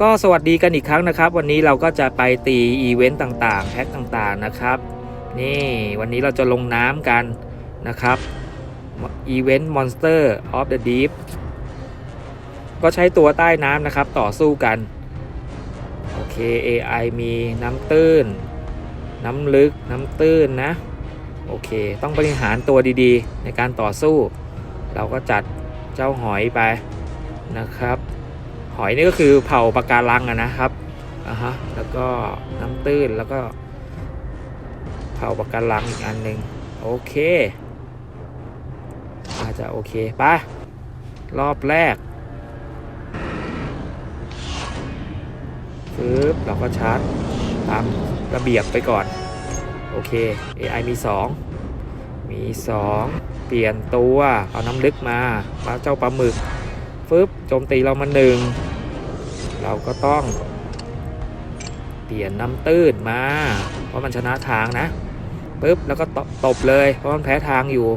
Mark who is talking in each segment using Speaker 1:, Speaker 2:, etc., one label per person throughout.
Speaker 1: ก็สวัสดีกันอีกครั้งนะครับ วันนี้เราก็จะไปตีอีเวนต์ต่างๆ แพ็คต่างๆนะครับ นี่วันนี้เราจะลงน้ำกันนะครับอีเวนต์ Monster of the Deep ก็ใช้ตัวใต้น้ำนะครับต่อสู้กัน โอเค AI มีน้ำตื้น น้ำลึกน้ำตื้นนะ โอเค ต้องบริหารตัวดีๆ ในการต่อสู้ เราก็จัดเจ้าหอยไปนะครับ หอยนี่ก็คือเผ่าปะการังนะครับอะฮะแล้วก็น้ำตื้นแล้วก็ เผ่าปะการังอีกอันหนึ่งโอเค อาจจะโอเคไปรอบแรกปึ๊บเราก็ชาร์จตามระเบียบไปก่อน โอเค AI มี 2 มี 2 เปลี่ยนตัวเอาน้ำลึกมาปลาเจ้าปลาหมึกฟึบโจมตีเรามาหนึ่งเราก็ต้อง เปลี่ยนน้ำตื้นมา เพราะมันชนะทางนะปึ๊บแล้วก็ตตบเลย เพราะมันแพ้ทางอยู่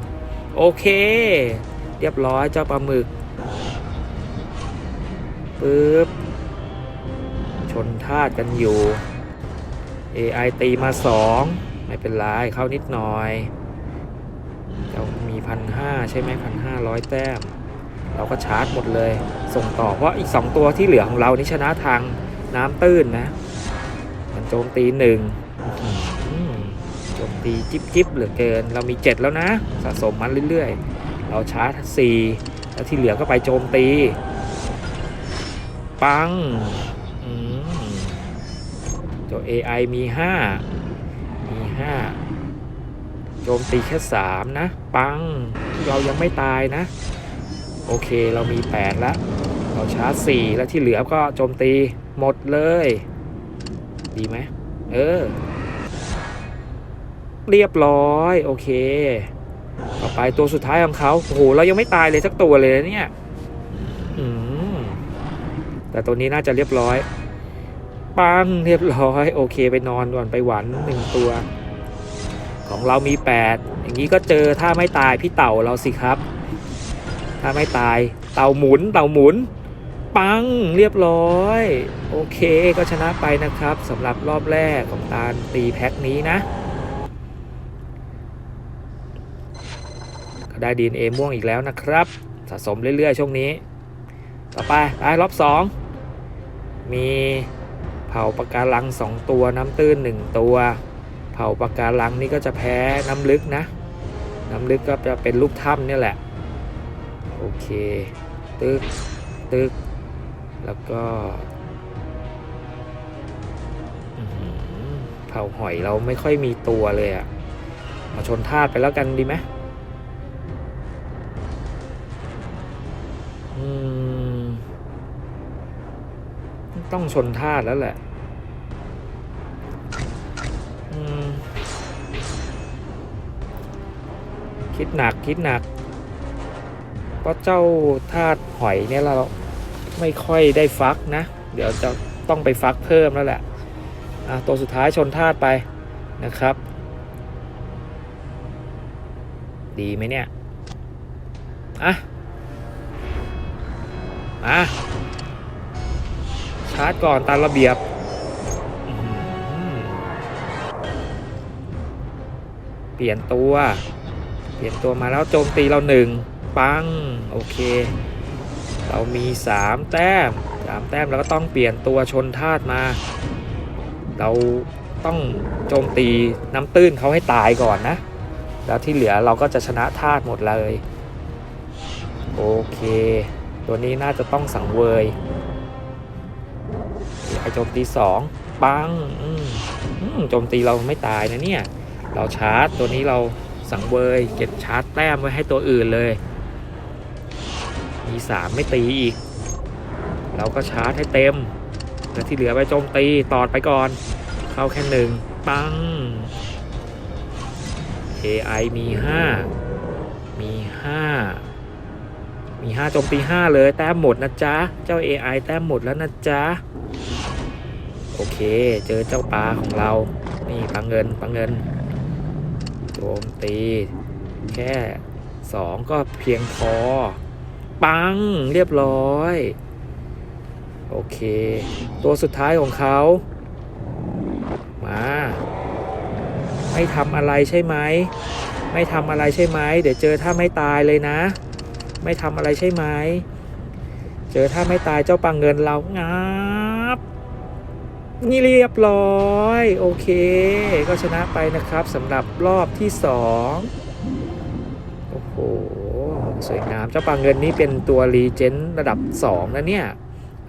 Speaker 1: โอเค เรียบร้อยเจ้าปลาหมึกปึ๊บชนธาตุกันอยู่ AI ตีมา2 ไม่เป็นไรเข้านิดหน่อยเรามีพันห้าใช่ไหมพันห้าร้อยแต้ม เราก็ชาร์จหมดเลย ส่งต่อเพราะอีก 2 ตัวที่เหลือของเรานี่ชนะทางน้ำตื้นนะ มันโจมตีหนึ่งโจมตีจิบจิบเหลือเกิน เรามี 7 แล้วนะ สะสมมันเรื่อยๆ เราชาร์จ4แล้วที่เหลือก็ไปโจมตี ปังตัว AI มี 5 มี5โจมตีแค่3นะ ปัง เรายังไม่ตายนะ โอเคเรามี8แล้วเราชาร์จ4แล้วที่เหลือก็โจมตีหมดเลย ดีไหมเออ เรียบร้อย โอเค ต่อไปตัวสุดท้ายของเขาโอ้โหเรายังไม่ตายเลยสักตัวเลยนะเนี่ยแต่ตัวนี้น่าจะเรียบร้อย ปังเรียบร้อย โอเคไปนอนก่อนไปหวันหนึ่งตัว ของเรามี 8 อย่างนี้ก็เจอถ้าไม่ตายพี่เต่าเราสิครับ ถ้าไม่ตายเต่าหมุนเต่าหมุน ปังเรียบร้อย โอเคก็ชนะไปนะครับสำหรับรอบแรกของการตีแพ็คนี้นะ ก็ได้ DNA ม่วงอีกแล้วนะครับ สะสมเรื่อยๆ ช่วงนี้ ต่อไปไปรอบ 2 มีเผาปะการัง 2 ตัวน้ำตื้น 1 ตัว เผาปะการังนี่ก็จะแพ้น้ำลึกนะ น้ำลึกก็จะเป็นลูกถ้ำนี่แหละ โอเค ตึก ตึก แล้วก็เผาหอยเราไม่ค่อยมีตัวเลยอะมาชนธาตุไปแล้วกันดีไหมต้องชนธาตุแล้วแหละ คิดหนักคิดหนัก เพราะเจ้าธาตุหอยเนี่ยเราไม่ค่อยได้ฟักนะ เดี๋ยวจะต้องไปฟักเพิ่มแล้วแหละตัวสุดท้ายชนธาตุไปนะครับ ดีไหมเนี่ยอะมาชาร์จก่อนตามระเบียบเปลี่ยนตัว ลี่ยนตัวมาแล้วโจมตีเราหนึ่งปังโอเค เรามี 3 แต้ม 3 แต้มแล้วก็ต้องเปลี่ยนตัวชนธาตุมา เราต้องโจมตีน้ำตื้นเขาให้ตายก่อนนะ แล้วที่เหลือเราก็จะชนะธาตุหมดเลยโอเค ตัวนี้น่าจะต้องสังเวยไอโจมตี2ปังโจมตีเราไม่ตายนะเนี่ย เราชาร์จตัวนี้เรา สังเวยเก็บชาร์จแต้มไว้ให้ตัวอื่นเลย มีสามไม่ตีอีก เราก็ชาร์จให้เต็ม แล้วที่เหลือไปโจมตีตอดไปก่อน เข้าแค่หนึ่งปัง AI มี 5 มี 5 มี 5 โจมตี 5 เลย แต้มหมดนะจ๊ะ เจ้า AI แต้มหมดแล้วนะจ๊ะ โอเค เจอเจ้าปลาของเรา นี่ปลาเงินปลาเงิน มตี แค่สองก็เพียงพอ ปังเรียบร้อย โอเค ตัวสุดท้ายของเขา มา ไม่ทำอะไรใช่ไหม ไม่ทำอะไรใช่ไหม เดี๋ยวเจอถ้าไม่ตายเลยนะ ไม่ทำอะไรใช่ไหม เจอถ้าไม่ตายเจ้าปังเงินเรางับ นี่เรียบร้อย โอเค ก็ชนะไปนะครับสำหรับรอบที่สองโอ้โห สวยงาม เจ้าปังเงินนี่เป็นตัวรีเจนระดับสองนะเนี่ย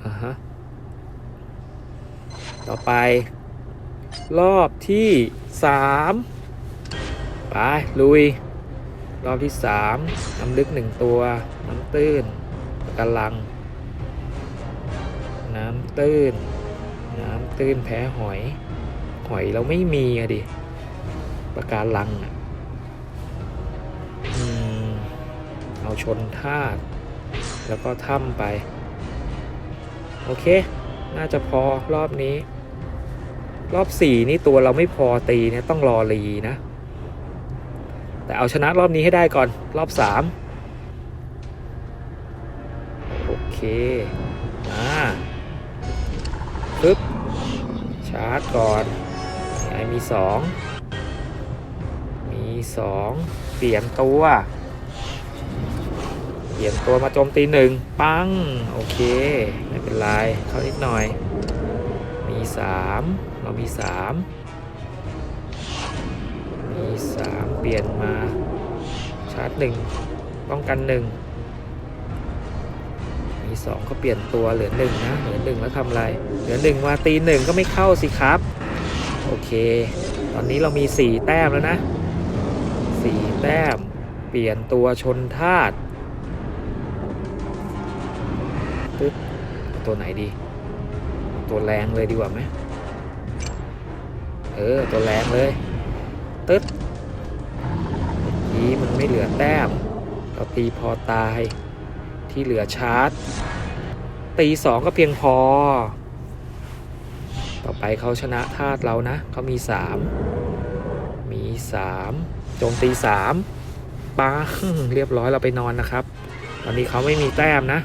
Speaker 1: อ่าฮะต่อไป รอบที่สามไป ลุย รอบที่สามน้ำลึกหนึ่งตัวน้ำตื้นกำลัง น้ำตื้น น้ำตื้นแพ้หอย หอยเราไม่มีอะดิปะการังอะอืมเอาชนธาตุแล้วก็ถ้ำไป โอเค น่าจะพอรอบนี้ รอบสี่นี่ตัวเราไม่พอตีเนี่ยต้องรอรีนะ แต่เอาชนะรอบนี้ให้ได้ก่อนรอบสามโอเคาร์จก่อนไอมีสองมีสองเปลี่ยนตัวเปลี่ยนตัวมาโจมตีหนึ่งปัง โอเค ไม่เป็นไร เข้านิดหน่อย มีสามเรามีสามมีสามเปลี่ยนมาชาร์จหนึ่งป้องกันหนึ่ง มีสองก็เปลี่ยนตัวเหลือหนึ่งนะเหลือหนึ่งแล้วทำอะไร เหลือหนึ่งมาตีหนึ่งก็ไม่เข้าสิครับ โอเค ตอนนี้เรามีสี่แต้มแล้วนะสี่แต้ม เปลี่ยนตัวชนธาตุปึ๊บตัวไหนดี ตัวแรงเลยดีกว่าไหมเออ ตัวแรงเลยตึ๊ดเมื่อกี้มันไม่เหลือแต้มเราตีพอตาย ที่เหลือชาร์จ ตีสองก็เพียงพอ ต่อไปเขาชนะธาตุเรานะเขามีสามมีสามโจมตีสามปังเรียบร้อยเราไปนอนนะครับ ตอนนี้เขาไม่มีแต้มนะ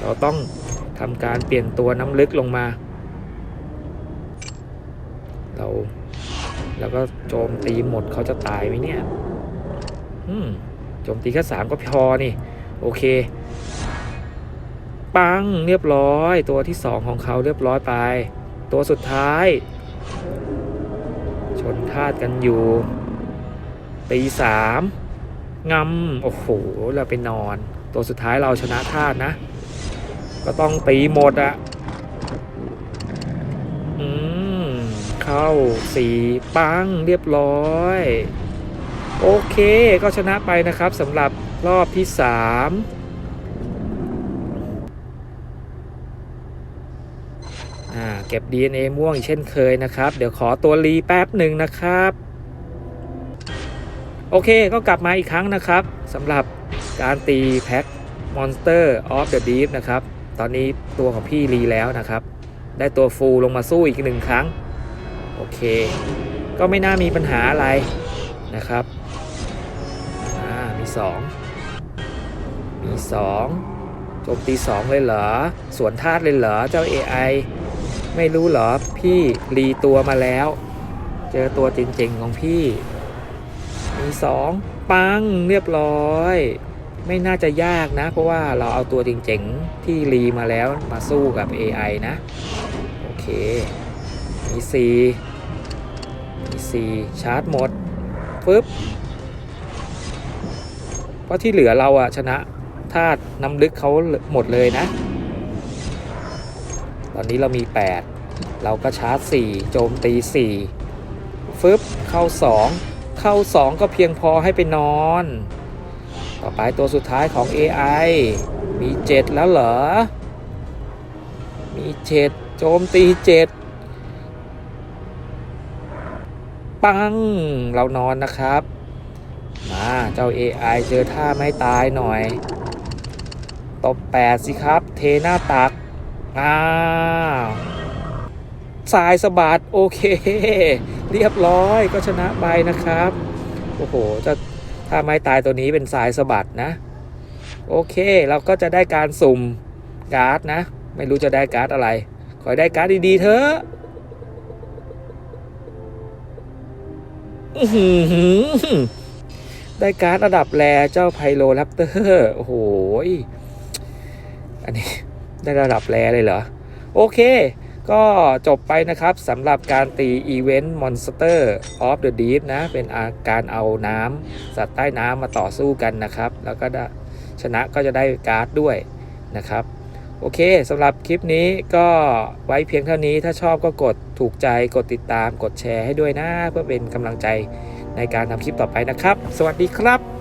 Speaker 1: เราต้องทำการเปลี่ยนตัวน้ำลึกลงมา เราแล้วก็โจมตีหมดเขาจะตายไหมเนี่ย อืม โจมตีแค่สามก็พอนี่ โอเค ปังเรียบร้อย ตัวที่สองของเขาเรียบร้อยไป ตัวสุดท้าย ชนธาตุกันอยู่ตีสามงำโอ้โหเราไปนอน ตัวสุดท้ายเราชนะธาตุนะ ก็ต้องตีหมดอะอืมเข้าสีปังเรียบร้อย โอเคก็ชนะไปนะครับสำหรับรอบที่สามอ่าเก็บ DNA ม่วงอีกเช่นเคยนะครับ เดี๋ยวขอตัวรีแป๊บหนึ่งนะครับ โอเคก็กลับมาอีกครั้งนะครับสำหรับการตีแพ็ค Monster of the Deep นะครับ ตอนนี้ตัวของพี่รีแล้วนะครับ ได้ตัวฟูลลงมาสู้อีกหนึ่งครั้ง โอเค ก็ไม่น่ามีปัญหาอะไรนะครับอ่ามีสองมีสองโจมตีสองเลยเหรอ สวนธาตุเลยเหรอ เจ้า AI ไม่รู้เหรอ พี่รีตัวมาแล้ว เจอตัวจริงๆของพี่ มีสองปังเรียบร้อย ไม่น่าจะยากนะ เพราะว่าเราเอาตัวจริงๆที่รีมาแล้วมาสู้กับ AI นะ โอเค มีสี่มีสี่ชาร์จหมดปึ๊บเพราะที่เหลือเราอะชนะธาตุน้ำลึกเขาหมดเลยนะ ตอนนี้เรามี 8 เราก็ชาร์จ 4 โจมตี 4 ฟึบเข้า 2 เข้า 2 ก็เพียงพอให้ไปนอน ต่อไปตัวสุดท้ายของ AI มี 7 แล้วเหรอ มี 7 โจมตี 7 ปัง เรานอนนะครับ มาเจ้า AI เจอท่าไม่ตายหน่อย ตบ 8 สิครับ เทหน้าตัก อ้าวสายสะบัดโอเค เรียบร้อยก็ชนะไปนะครับ โอ้โหจะถ้าไม้ตายตัวนี้เป็นสายสะบัดนะ โอเคเราก็จะได้การสุ่มการ์ดนะ ไม่รู้จะได้การ์ดอะไร ขอได้การ์ดดีๆเถอะได้การ์ดระดับแรเจ้าไพโลแรปเตอร์ โอ้โหอันนี้ ได้ระดับแรเลยเหรอ โอเค ก็จบไปนะครับสำหรับการตีอีเวนต์ Monster of the Deep นะ เป็นอาการเอาน้ำสัตว์ใต้น้ำมาต่อสู้กันนะครับ แล้วก็ชนะก็จะได้การ์ดด้วยนะครับโอเคสำหรับคลิปนี้ก็ไว้เพียงเท่านี้ถ้าชอบก็กดถูกใจกดติดตามกดแชร์ให้ด้วยนะ เพื่อเป็นกำลังใจในการทำคลิปต่อไปนะครับ สวัสดีครับ